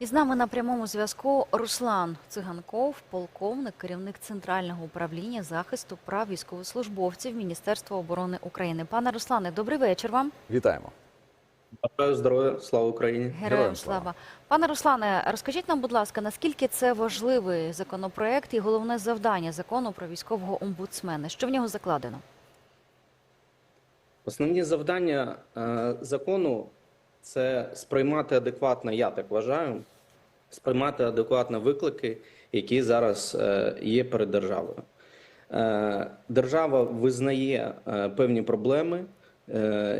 І з нами на прямому зв'язку Руслан Циганков, полковник, керівник Центрального управління захисту прав військовослужбовців Міністерства оборони України. Пане Руслане, добрий вечір вам. Вітаємо. Бажаю здоров'я, слава Україні. Героям Героям слава. слава. Пане Руслане, розкажіть нам, будь ласка, наскільки це важливий законопроект і головне завдання закону про військового омбудсмена? Що в нього закладено? Основні завдання е, закону це сприймати адекватно, я так вважаю, сприймати адекватно виклики, які зараз е, є перед державою. Е, держава визнає е, певні проблеми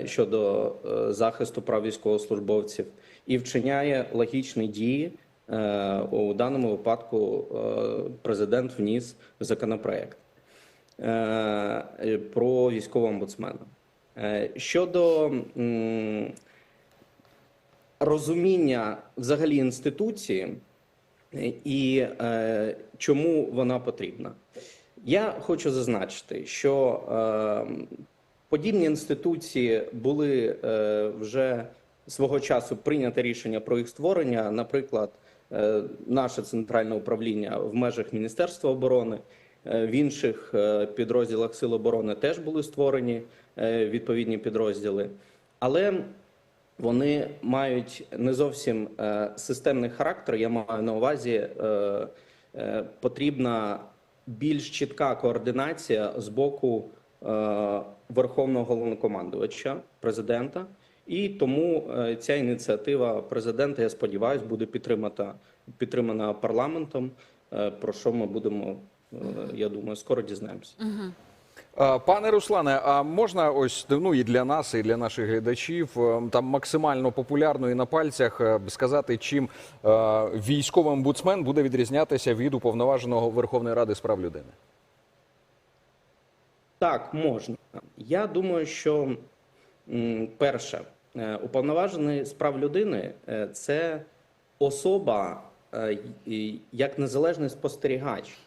щодо захисту прав військовослужбовців і вчиняє логічні дії. У даному випадку президент вніс законопроект про військового омбудсмена. Щодо розуміння взагалі інституції і е, чому вона потрібна, я хочу зазначити, що е, подібні інституції були е, вже свого часу прийнято рішення про їх створення. Наприклад, е, наше центральне управління в межах Міністерства оборони. Е, В інших е, підрозділах Сил оборони теж були створені відповідні підрозділи, але вони мають не зовсім е, системний характер. Я маю на увазі, е, е, потрібна більш чітка координація з боку Верховного головнокомандувача, президента. І тому ця ініціатива президента, я сподіваюся, буде підтримана, підтримана парламентом, про що ми будемо, я думаю, скоро дізнаємося. Пане Руслане, а можна ось ну і для нас, і для наших глядачів е, там максимально популярно і на пальцях е, сказати, чим е, військовий омбудсмен буде відрізнятися від уповноваженого Верховної Ради з прав людини? Так, можна. Я думаю, що перше, уповноважений з прав людини це особа як незалежний спостерігач.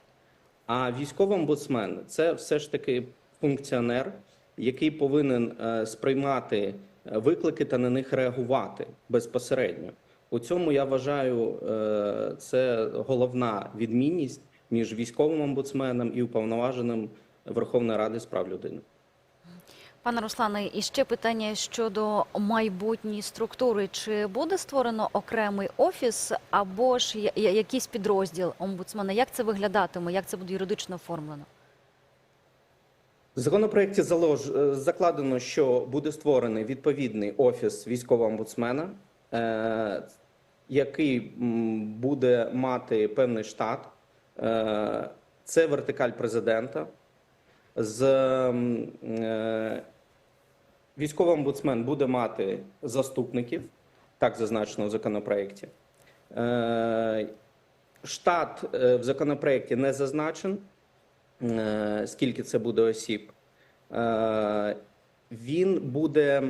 А військовий омбудсмен це все ж таки функціонер, який повинен е, сприймати е, виклики та на них реагувати безпосередньо. У цьому я вважаю, е, це головна відмінність між військовим омбудсменом і уповноваженим Верховної Ради з прав людини. Пане Руслане, і ще питання щодо майбутньої структури. Чи буде створено окремий офіс або ж якийсь підрозділ омбудсмена? Як це виглядатиме? Як це буде юридично оформлено? В законопроекті залож... е, закладено, що буде створений відповідний офіс військового омбудсмена, е... який буде мати певний штат. Е... Це вертикаль президента. З е... військовий омбудсмен буде мати заступників, так зазначено в законопроекті. Е... Штат е, в законопроекті не зазначен е, скільки це буде осіб, він буде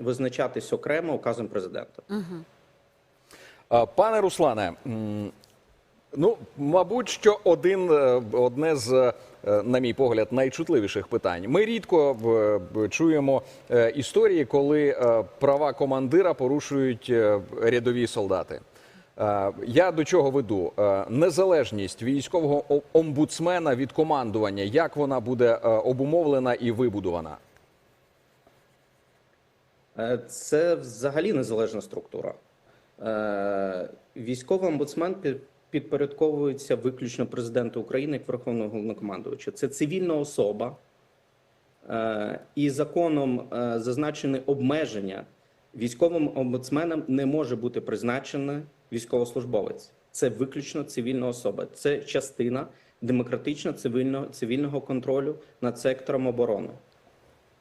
визначатись окремо указом президента. Пане Руслане, ну мабуть, що один одне з, на мій погляд, найчутливіших питань. Ми рідко е, чуємо е, історії, коли е, права командира порушують е, рядові солдати. Е, Я до чого веду? Е, Незалежність військового омбудсмена від командування, як вона буде е, обумовлена і вибудована? Е, Це взагалі незалежна структура. Е, Військовий омбудсмен підпорядковується виключно президенту України як Верховного головнокомандувача. Це цивільна особа, Е, і законом е, зазначені обмеження. Військовим омбудсменом не може бути призначений військовослужбовець. Це виключно цивільна особа. Це частина демократично цивільного, цивільного контролю над сектором оборони.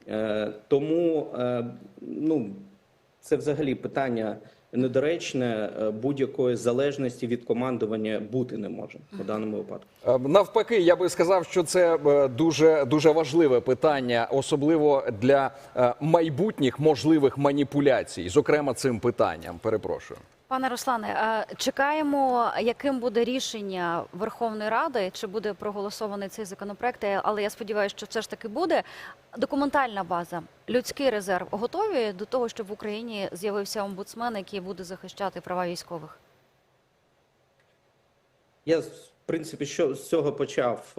Е, Тому ну, це взагалі питання недоречне, е, будь-якої залежності від командування бути не може у даному випадку. Е, Навпаки, я би сказав, що це е, дуже дуже важливе питання, особливо для майбутніх можливих маніпуляцій, зокрема цим питанням. Перепрошую. Пане Руслане, е, чекаємо, яким буде рішення Верховної Ради, чи буде проголосований цей законопроект, Е, але я сподіваюся, що все ж таки буде. Документальна база, людський резерв готові до того, щоб в Україні з'явився омбудсмен, який буде захищати права військових. Я, в принципі, що з цього почав.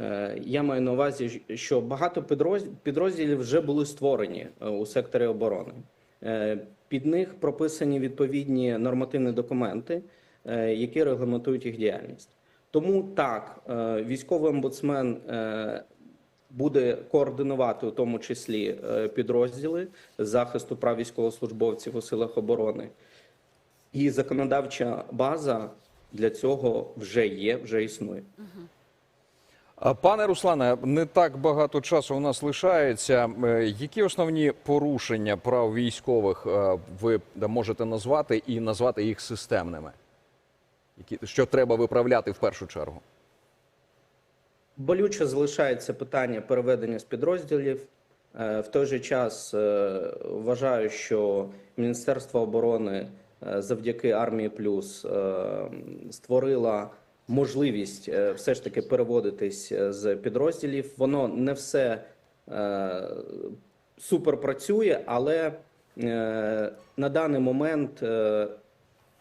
Е, Я маю на увазі, що багато підроз- підрозділів вже були створені у секторі оборони. Під них прописані відповідні нормативні документи, е, які регламентують їх діяльність. Тому так, е, військовий омбудсмен е, буде координувати у тому числі підрозділи захисту прав військовослужбовців у силах оборони. І законодавча база для цього вже є, вже існує. Пане Руслане, не так багато часу у нас лишається. Е, Які основні порушення прав військових е, ви можете назвати і назвати їх системними? Що треба виправляти в першу чергу? Болюче залишається питання переведення з підрозділів. Е, В той же час вважаю, що Міністерство оборони завдяки армії плюс створило можливість е, все ж таки переводитись е, з підрозділів. Воно не все е, супер працює, але на даний момент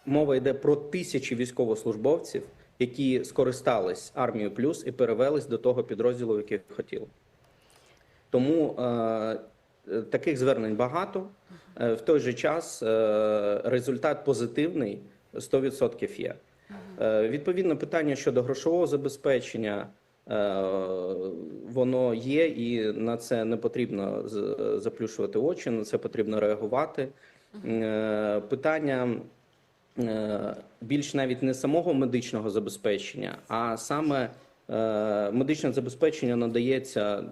мова йде про тисячі військовослужбовців, які скористались армією плюс і перевелись до того підрозділу, який хотіли. Тому е, таких звернень багато. В той же час е, результат позитивний 100% є. Е, відповідно, питання щодо грошового забезпечення. е, Воно є, і на це не потрібно заплющувати очі, на це потрібно реагувати. Е, Питання більш навіть не самого медичного забезпечення, а саме медичне забезпечення надається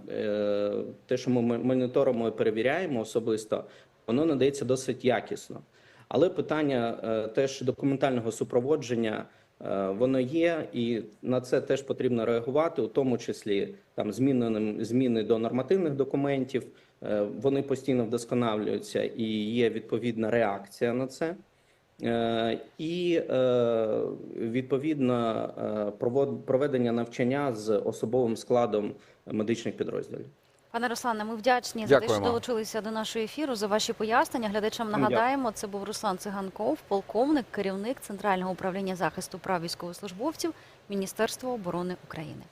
те, що ми моніторимо і перевіряємо особисто, воно надається досить якісно. Але питання теж документального супроводження. Е, Воно є, і на це теж потрібно реагувати, у тому числі там зміни, зміни до нормативних документів. Е, Вони постійно вдосконалюються і є відповідна реакція на це. Е, І відповідно проведення навчання з особовим складом медичних підрозділів. Пане Руслане, ми вдячні за те, що долучилися до нашого ефіру, за ваші пояснення. Глядачам нагадаємо, це був Руслан Циганков, полковник, керівник Центрального управління захисту прав військовослужбовців Міністерства оборони України.